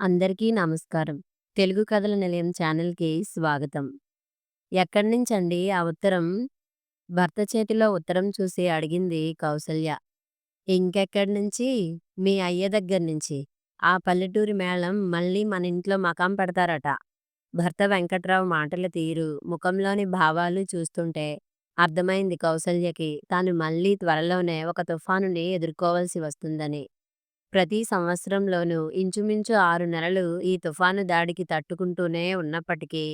అందరికీ నమస్కారం. తెలుగు కథల నిలయం ఛానల్‌కి స్వాగతం. ఎక్కడ్నించండి ఆ ఉత్తరం? భర్త చేతిలో ఉత్తరం చూసి అడిగింది కౌసల్య. ఇంకెక్కడి నుంచి? మీ అయ్య దగ్గర నుంచి ఆ పల్లెటూరి మేళం మళ్ళీ మన ఇంట్లో మకాం పెడతారట. భర్త వెంకట్రావు మాటల తీరు, ముఖంలోని భావాలు చూస్తుంటే అర్థమైంది కౌసల్యకి తాను మళ్ళీ త్వరలోనే ఒక తుఫానుని ఎదుర్కోవాల్సి వస్తుందని. ప్రతి సంవత్సరంలోనూ ఇంచుమించు ఆరు నెలలు ఈ తుఫాను దాడికి తట్టుకుంటూనే ఉన్నప్పటికీ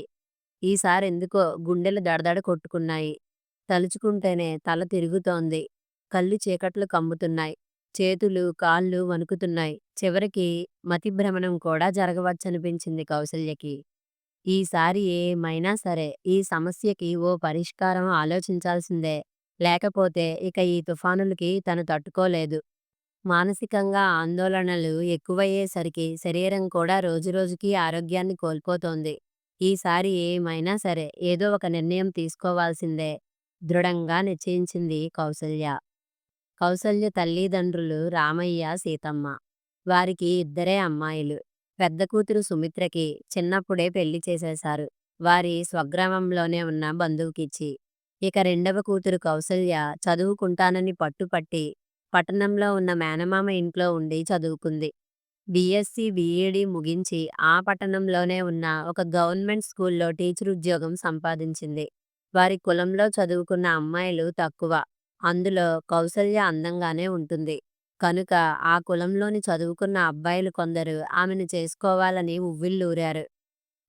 ఈసారెందుకో గుండెలు దడదడ కొట్టుకున్నాయి. తలుచుకుంటేనే తల తిరుగుతోంది. కళ్ళు చీకట్లు కమ్ముతున్నాయి. చేతులు, కాళ్ళు వణుకుతున్నాయి. చివరికి మతిభ్రమణం కూడా జరగవచ్చనిపించింది కౌసల్యకి. ఈసారి ఏమైనా సరే ఈ సమస్యకి ఓ పరిష్కారం ఆలోచించాల్సిందే. లేకపోతే ఇక ఈ తుఫానులకి తను తట్టుకోలేదు. మానసికంగా ఆందోళనలు ఎక్కువయ్యేసరికి శరీరం కూడా రోజురోజుకీ ఆరోగ్యాన్ని కోల్పోతోంది. ఈసారి ఏమైనా సరే ఏదో ఒక నిర్ణయం తీసుకోవాల్సిందే దృఢంగా నిశ్చయించింది కౌసల్య. కౌసల్య తల్లిదండ్రులు రామయ్య, సీతమ్మ. వారికి ఇద్దరే అమ్మాయిలు. పెద్ద కూతురు సుమిత్రకి చిన్నప్పుడే పెళ్ళి చేసేశారు. వారి స్వగ్రామంలోనే ఉన్న బంధువుకిచ్చి. ఇక రెండవ కూతురు కౌసల్య చదువుకుంటానని పట్టుపట్టి పట్టణంలో ఉన్న మేనమామ ఇంట్లో ఉండి చదువుకుంది. బీఎస్సీ, బీఈడీ ముగించి ఆ పట్టణంలోనే ఉన్న ఒక గవర్నమెంట్ స్కూల్లో టీచరుద్యోగం సంపాదించింది. వారి కులంలో చదువుకున్న అమ్మాయిలు తక్కువ. అందులో కౌసల్య అందంగానే ఉంటుంది. కనుక ఆ కులంలోని చదువుకున్న అబ్బాయిలు కొందరు ఆమెను చేసుకోవాలని ఉవ్విళ్ళూరారు.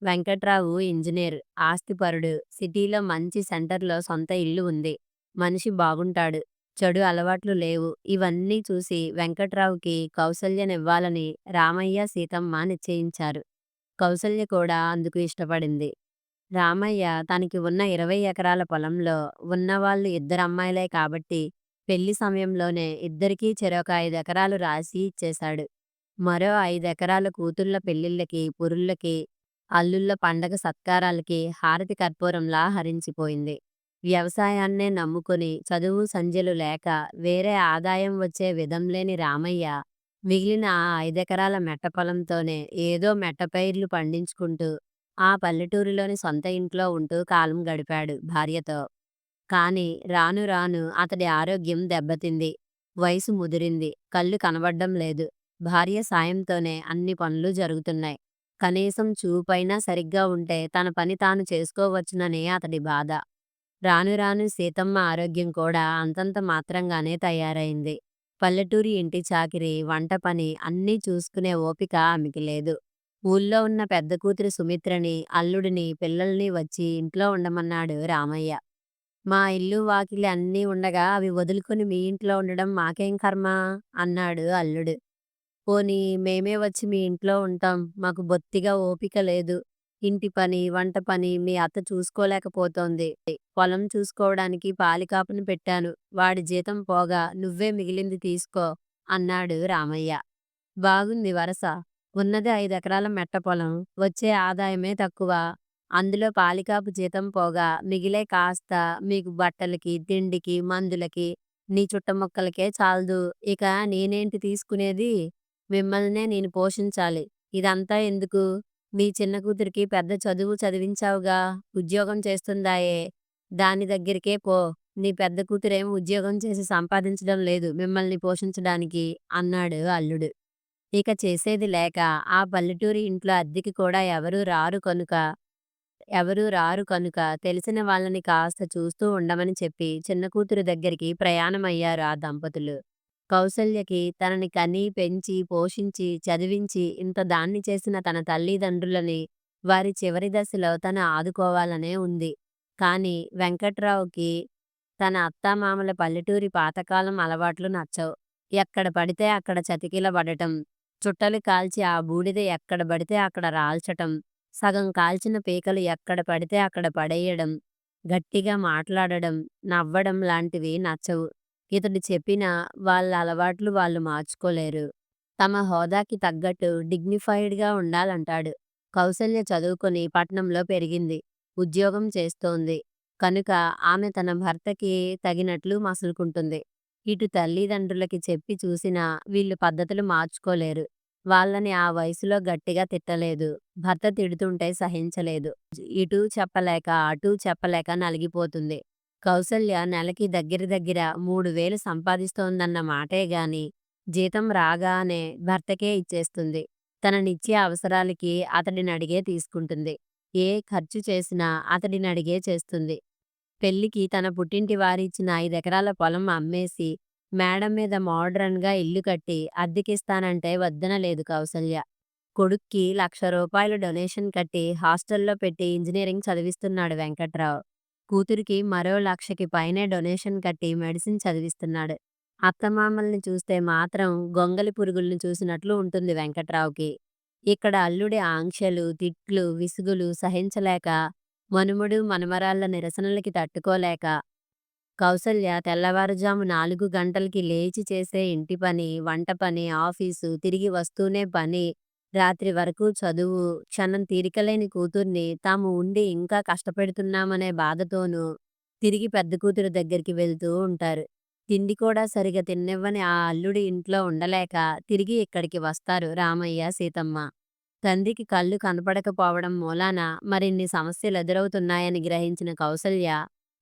వెంకట్రావు ఇంజనీర్, ఆస్తిపరుడు. సిటీలో మంచి సెంటర్లో సొంత ఇల్లు ఉంది. మనిషి బాగుంటాడు. చెడు అలవాట్లు లేవు. ఇవన్నీ చూసి వెంకట్రావుకి కౌసల్యనివ్వాలని రామయ్య, సీతమ్మ నిశ్చయించారు. కౌసల్య కూడా అందుకు ఇష్టపడింది. రామయ్య తనకి ఉన్న ఇరవై ఎకరాల పొలంలో ఉన్నవాళ్ళు ఇద్దరమ్మాయిలే కాబట్టి పెళ్ళి సమయంలోనే ఇద్దరికీ చెరొక ఐదెకరాలు రాసి ఇచ్చేశాడు. మరో ఐదెకరాల కూతుళ్ళ పెళ్ళిళ్ళకి, పురుళ్ళకి, అల్లుళ్ళ పండగ సత్కారాలకి హారతి కర్పూరంలా హరించిపోయింది. వ్యవసాయాన్నే నమ్ముకుని చదువు సంధ్యలు లేక వేరే ఆదాయం వచ్చే విధంలేని రామయ్య మిగిలిన ఆ ఐదెకరాల మెట్టపొలంతోనే ఏదో మెట్టపైర్లు పండించుకుంటూ ఆ పల్లెటూరిలోని సొంత ఇంట్లో ఉంటూ కాలం గడిపాడు భార్యతో. కాని రాను రాను అతడి ఆరోగ్యం దెబ్బతింది. వయసు ముదిరింది. కళ్ళు కనబడ్డం లేదు. భార్య సాయంతోనే అన్ని పనులు జరుగుతున్నాయి. కనీసం చూపైనా సరిగ్గా ఉంటే తన పని తాను చేసుకోవచ్చునని అతడి బాధ. రాను రాను సీతమ్మ ఆరోగ్యం కూడా అంతంత మాత్రంగానే తయారైంది. పల్లెటూరి ఇంటి చాకిరీ, వంట పని అన్నీ చూసుకునే ఓపిక ఆమెకి లేదు. ఊళ్ళో ఉన్న పెద్ద కూతురు సుమిత్రని, అల్లుడిని, పిల్లల్ని వచ్చి ఇంట్లో ఉండమన్నాడు రామయ్య. మా ఇల్లు వాకిలి అన్నీ ఉండగా అవి వదులుకుని మీ ఇంట్లో ఉండడం మాకేం కర్మ? అన్నాడు అల్లుడు. పోనీ మేమే వచ్చి మీ ఇంట్లో ఉంటాం. మాకు బొత్తిగా ఓపిక లేదు. ఇంటి పని, వంట పని మీ అత్త చూసుకోలేకపోతోంది. పొలం చూసుకోవడానికి పాలికాపుని పెట్టాను. వాడి జీతం పోగా నువ్వే మిగిలింది తీసుకో అన్నాడు రామయ్య. బాగుంది వరస. ఉన్నది ఐదెకరాల మెట్టపొలం. వచ్చే ఆదాయమే తక్కువ. అందులో పాలికాపు జీతం పోగా మిగిలే కాస్త మీకు బట్టలకి, తిండికి, మందులకి, నీ చుట్టముక్కలకే చాలదు ఇక నేనేంటి తీసుకునేది? మిమ్మల్నే నేను పోషించాలి. ఇదంతా ఎందుకు? మీ చిన్న కూతురికి పెద్ద చదువు చదివించావుగా. ఉద్యోగం చేస్తుందాయె. దాని దగ్గరికే పో. నీ పెద్ద కూతురేం ఉద్యోగం చేసి సంపాదించడం లేదు మిమ్మల్ని పోషించడానికి అన్నాడు అల్లుడు. ఇక చేసేది లేక ఆ పల్లెటూరి ఇంట్లో అద్దెకి కూడా ఎవరూ రారు కనుక ఎవరూ రారు కనుక తెలిసిన వాళ్ళని కాస్త చూస్తూ ఉండమని చెప్పి చిన్న కూతురు దగ్గరికి ప్రయాణమయ్యారు ఆ దంపతులు. కౌసల్యకి తనని కని, పెంచి, పోషించి, చదివించి ఇంత దాన్ని చేసిన తన తల్లిదండ్రులని వారి చివరి దశలో తను ఆదుకోవాలనే ఉంది. కాని వెంకట్రావుకి తన అత్తామామల పల్లెటూరి పాతకాలం అలవాట్లు నచ్చవు. ఎక్కడ పడితే అక్కడ చతికిలబడటం, చుట్టలు కాల్చి ఆ బూడిద ఎక్కడ పడితే అక్కడ రాల్చటం, సగం కాల్చిన పీకలు ఎక్కడ పడితే అక్కడ పడెయ్యడం, గట్టిగా మాట్లాడడం, నవ్వడం లాంటివి నచ్చవు. ఇతడు చెప్పినా వాళ్ళ అలవాట్లు వాళ్ళు మార్చుకోలేరు. తమ హోదాకి తగ్గట్టు డిగ్నిఫైడ్గా ఉండాలంటాడు. కౌసల్య చదువుకుని పట్నంలో పెరిగింది. ఉద్యోగం చేస్తోంది. కనుక ఆమె తన భర్తకి తగినట్లు మసులుకుంటుంది ఇటు తల్లిదండ్రులకి చెప్పి చూసినా వీళ్ళు పద్ధతులు మార్చుకోలేరు. వాళ్ళని ఆ వయసులో గట్టిగా తిట్టలేదు. భర్త తిడుతుంటే సహించలేదు. ఇటూ చెప్పలేక, అటూ చెప్పలేక నలిగిపోతుంది. కౌసల్య నెలకి దగ్గర దగ్గర మూడు వేలు సంపాదిస్తోందన్న మాటే గాని, జీతం రాగానే భర్తకే ఇచ్చేస్తుంది. తన నిత్య అవసరాలకి అతడినడిగే తీసుకుంటుంది. ఏ ఖర్చు చేసినా అతడినడిగే చేస్తుంది. పెళ్ళికి తన పుట్టింటి వారిచ్చిన ఐదెకరాల పొలం అమ్మేసి, మేడ మీద మోడ్రన్గా ఇల్లు కట్టి అద్దెకిస్తానంటే వద్దనలేదు కౌసల్య. కొడుక్కి లక్ష రూపాయలు డొనేషన్ కట్టి హాస్టల్లో పెట్టి ఇంజనీరింగ్ చదివిస్తున్నాడు వెంకట్రావు. కూతురికి మరో లక్షకి పైనే డొనేషన్ కట్టి మెడిసిన్ చదివిస్తున్నాడు. అత్తమామల్ని చూస్తే మాత్రం గొంగళి పురుగుల్ని చూసినట్లు ఉంటుంది వెంకట్రావుకి. ఇక్కడ అల్లుడి ఆంక్షలు, తిట్లు, విసుగులు సహించలేక, మనుమడు మనమరాళ్ళ నిరసనలకి తట్టుకోలేక, కౌసల్య తెల్లవారుజాము నాలుగు గంటలకి లేచి చేసే ఇంటి పని, వంట పని, ఆఫీసు, తిరిగి వస్తూనే పని, రాత్రి వరకు చదువు, క్షణం తీరికలేని కూతుర్ని తాము ఉండి ఇంకా కష్టపెడుతున్నామనే బాధతోనూ తిరిగి పెద్ద కూతురు దగ్గరికి వెళ్తూ ఉంటారు. తిండి కూడా సరిగా తిన్నివ్వని ఆ అల్లుడి ఇంట్లో ఉండలేక తిరిగి ఇక్కడికి వస్తారు రామయ్య, సీతమ్మ. తండ్రికి కళ్ళు కనపడకపోవడం మూలాన మరిన్ని సమస్యలెదురవుతున్నాయని గ్రహించిన కౌసల్య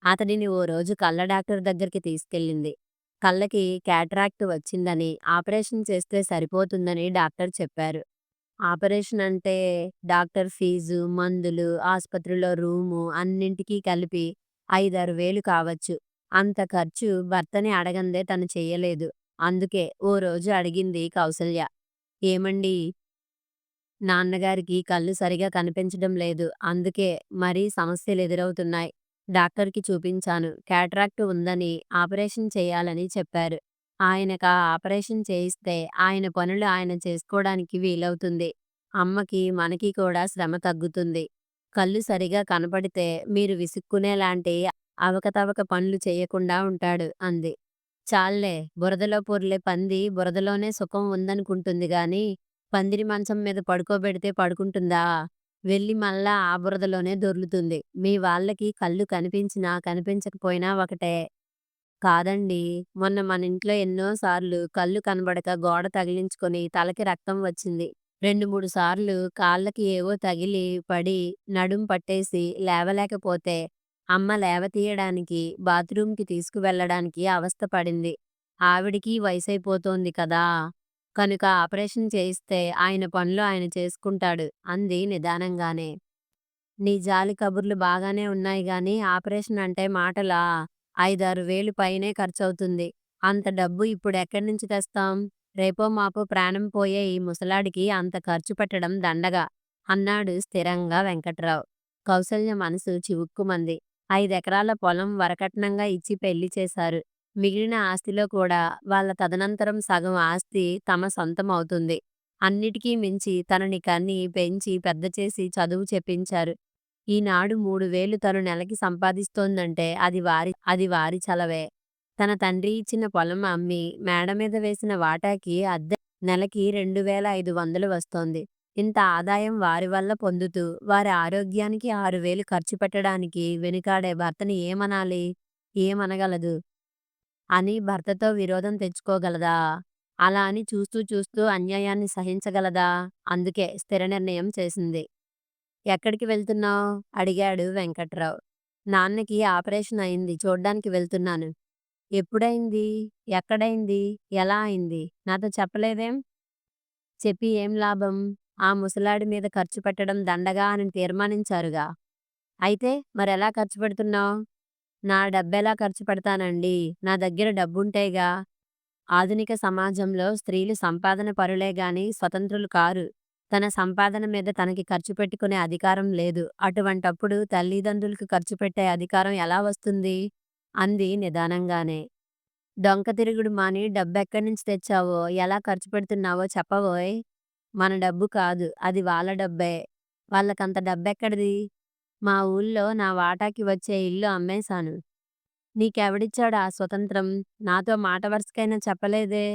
అతడిని ఓ రోజు కళ్ళ డాక్టర్ దగ్గరికి తీసుకెళ్ళింది. కళ్ళకి క్యాట్రాక్ట్ వచ్చిందని, ఆపరేషన్ చేస్తే సరిపోతుందని డాక్టర్ చెప్పారు. ఆపరేషన్ అంటే డాక్టర్ ఫీజు, మందులు, ఆస్పత్రిలో రూము అన్నింటికీ కలిపి ఐదారు వేలు కావచ్చు. అంత ఖర్చు భర్తని అడగందే తను చెయ్యలేదు. అందుకే ఓ రోజు అడిగింది కౌసల్య. ఏమండీ! నాన్నగారికి కళ్ళు సరిగా కనిపించడం లేదు. అందుకే మరీ సమస్యలెదురవుతున్నాయ్. డాక్టర్కి చూపించాను. కేటరాక్ట్ ఉందని, ఆపరేషన్ చెయ్యాలని చెప్పారు. ఆయనకా ఆపరేషన్ చేయిస్తే ఆయన పనులు ఆయన చేసుకోడానికి వీలవుతుంది. అమ్మకి, మనకి కూడా శ్రమ తగ్గుతుంది. కళ్ళు సరిగా కనపడితే మీరు విసుక్కునేలాంటి అవకతవక పనులు చెయ్యకుండా ఉంటాడు అంది. చాల్లే బురదలో పొర్లే పంది బురదలోనే సుఖం ఉందనుకుంటుంది గాని, పందిరి మంచం మీద పడుకోబెడితే పడుకుంటుందా? వెళ్ళి మళ్ళా ఆ బురదలోనే దొర్లుతుంది. మీ వాళ్ళకి కళ్ళు కనిపించినా, కనిపించకపోయినా ఒకటే. కాదండి మొన్న మన ఇంట్లో ఎన్నో సార్లు కళ్ళు కనబడక గోడ తగిలించుకొని తలకి రక్తం వచ్చింది. రెండు మూడు సార్లు కాళ్ళకి ఏవో తగిలి పడి నడుం పట్టేసి లేవలేకపోతే అమ్మ లేవతీయడానికి, బాత్రూంకి తీసుకువెళ్ళడానికి అవస్థ పడింది. ఆవిడకీ వయసైపోతోంది కదా! కనుక ఆపరేషన్ చేయిస్తే ఆయన పనులు ఆయన చేసుకుంటాడు అంది నిదానంగానే. నీ జాలి కబుర్లు బాగానే ఉన్నాయి గాని ఆపరేషన్ అంటే మాటలా? ఐదారు వేలు పైనే ఖర్చవుతుంది. అంత డబ్బు ఇప్పుడెక్కడ్నించి తెస్తాం? రేపో మాపో ప్రాణం పోయే ఈ ముసలాడికి అంత ఖర్చు పెట్టడం దండగ అన్నాడు స్థిరంగా వెంకట్రావు. కౌసల్య మనసు చివుక్కుమంది. ఐదెకరాల పొలం వరకట్నంగా ఇచ్చి పెళ్ళి చేశారు. మిగిలిన ఆస్తిలో కూడా వాళ్ళ తదనంతరం సగం ఆస్తి తమ సొంతం అవుతుంది. అన్నిటికీ మించి తనని కని, పెంచి పెద్దచేసి చదువు చెప్పించారు. ఈనాడు మూడు వేలు తను నెలకి సంపాదిస్తోందంటే అది వారి అది వారి చలవే. తన తండ్రి ఇచ్చిన పొలం అమ్మి, మేడ మీద వేసిన వాటాకి అద్దె నెలకి రెండు వేల ఐదు వందలు వస్తోంది. ఇంత ఆదాయం వారి వల్ల పొందుతూ, వారి ఆరోగ్యానికి ఆరు వేలు ఖర్చు పెట్టడానికి వెనుకాడే భర్తని ఏమనాలి? ఏమనగలదు? అని భర్తతో విరోధం తెచ్చుకోగలదా? అలా అని చూస్తూ చూస్తూ అన్యాయాన్ని సహించగలదా? అందుకే స్థిర నిర్ణయం చేసింది. ఎక్కడికి వెళ్తున్నావు అడిగాడు వెంకట్రావు. నాన్నకి ఆపరేషన్ అయింది చూడ్డానికి వెళ్తున్నాను. ఎప్పుడైంది ఎక్కడైంది? ఎలా అయింది? నాతో చెప్పలేదేం? చెప్పి ఏం లాభం? ఆ ముసలాడి మీద ఖర్చు పెట్టడం దండగా అని తీర్మానించారుగా. అయితే మరెలా ఖర్చు పెడుతున్నావు నా డబ్బెలా ఖర్చు పెడతానండి నా దగ్గర డబ్బుంటేగా. ఆధునిక సమాజంలో స్త్రీలు సంపాదన పరులే గాని స్వతంత్రులు కారు. తన సంపాదన మీద తనకి ఖర్చు పెట్టుకునే అధికారం లేదు. అటువంటప్పుడు తల్లిదండ్రులకు ఖర్చు పెట్టే అధికారం ఎలా వస్తుంది? అంది నిదానంగానే. డొంక తిరుగుడు మాని డబ్బెక్కడ్నించి తెచ్చావో, ఎలా ఖర్చు పెడుతున్నావో చెప్పవోయ్? మన డబ్బు కాదు. అది వాళ్ళ డబ్బే. వాళ్ళకంత డబ్బెక్కడిది? మా ఊళ్ళో నా వాటాకి వచ్చే ఇల్లు అమ్మేశాను. నీకెవడిచ్చాడు ఆ స్వతంత్రం? నాతో మాట వరుసకైనా చెప్పలేదే?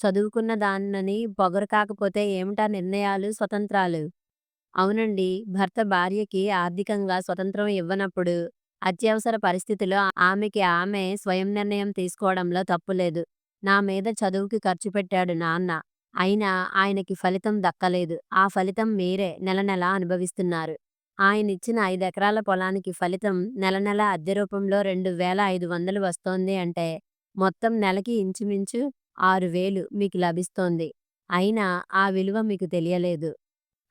చదువుకున్న దాన్నని పొగరు కాకపోతే ఏమిటా నిర్ణయాలు, స్వతంత్రాలు? అవునండి భర్త భార్యకి ఆర్థికంగా స్వతంత్రం ఇవ్వనప్పుడు, అత్యవసర పరిస్థితిలో ఆమెకి ఆమె స్వయం నిర్ణయం తీసుకోవడంలో తప్పులేదు. నా మీద చదువుకి ఖర్చు పెట్టాడు నాన్న. అయినా ఆయనకి ఫలితం దక్కలేదు. ఆ ఫలితం మీరే నెలనెలా అనుభవిస్తున్నారు. ఆయనిచ్చిన ఐదెకరాల పొలానికి ఫలితం నెల నెలా అద్దె రూపంలో రెండు వేల ఐదు వందలు వస్తోంది అంటే మొత్తం నెలకి ఇంచుమించు ఆరు వేలు మీకు లభిస్తోంది. అయినా ఆ విలువ మీకు తెలియలేదు.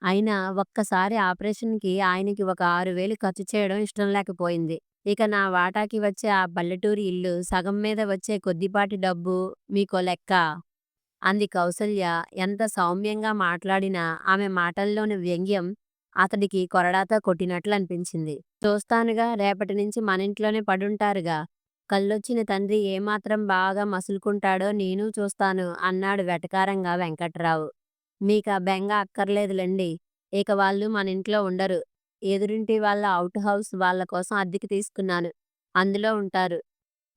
అయినా ఒక్కసారి ఆపరేషన్‌కి ఆయనకి ఒక ఆరు వేలు ఖర్చు చేయడం ఇష్టం లేకపోయింది. ఇక నా వాటాకి వచ్చే ఆ పల్లెటూరి ఇల్లు, సగం మీద వచ్చే కొద్దిపాటి డబ్బు మీకో లెక్క అంది కౌసల్య ఎంత సౌమ్యంగా మాట్లాడినా ఆమె మాటల్లోని వ్యంగ్యం అతడికి కొరడాతో కొట్టినట్లనిపించింది. చూస్తానుగా రేపటి నుంచి మనింట్లోనే పడుంటారుగా. కళ్ళొచ్చిన తండ్రి ఏమాత్రం బాగా మసులుకుంటాడో నేను చూస్తాను అన్నాడు వెటకారంగా వెంకట్రావు. మీకా బెంగ అక్కర్లేదులండి ఇక వాళ్ళు మన ఇంట్లో ఉండరు. ఎదురింటి వాళ్ళ అవుట్ హౌస్ వాళ్ళ కోసం అద్దెకి తీసుకున్నాను. అందులో ఉంటారు.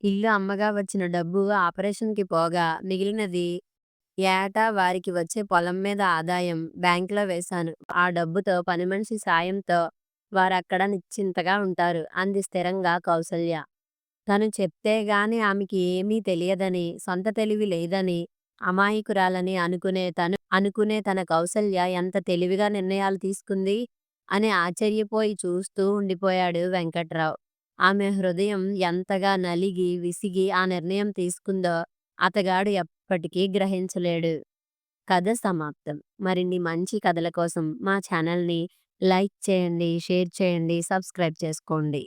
ఇల్లు అమ్మగా వచ్చిన డబ్బు ఆపరేషన్‌కి పోగా మిగిలినది ఏటా వారికి వచ్చే పొలం మీద ఆదాయం బ్యాంకులో వేశాను. ఆ డబ్బుతో పనిమనిషి సాయంతో వారక్కడ నిశ్చింతగా ఉంటారు అంది స్థిరంగా కౌసల్య. తను చెప్తే గాని ఆమెకి ఏమీ తెలియదని, సొంత తెలివి లేదని, అమాయకురాలని అనుకునే తను అనుకునే తన కౌసల్య ఎంత తెలివిగా నిర్ణయాలు తీసుకుంది అని ఆశ్చర్యపోయి చూస్తూ ఉండిపోయాడు వెంకట్రావు. ఆమె హృదయం ఎంతగా నలిగి, విసిగి ఆ నిర్ణయం తీసుకుందో అతగాడు ఎప్పటికీ గ్రహించలేడు. కథ సమాప్తం. మరిన్ని మంచి కథల కోసం మా ఛానల్‌ని లైక్ చేయండి, షేర్ చేయండి, సబ్స్క్రైబ్ చేసుకోండి.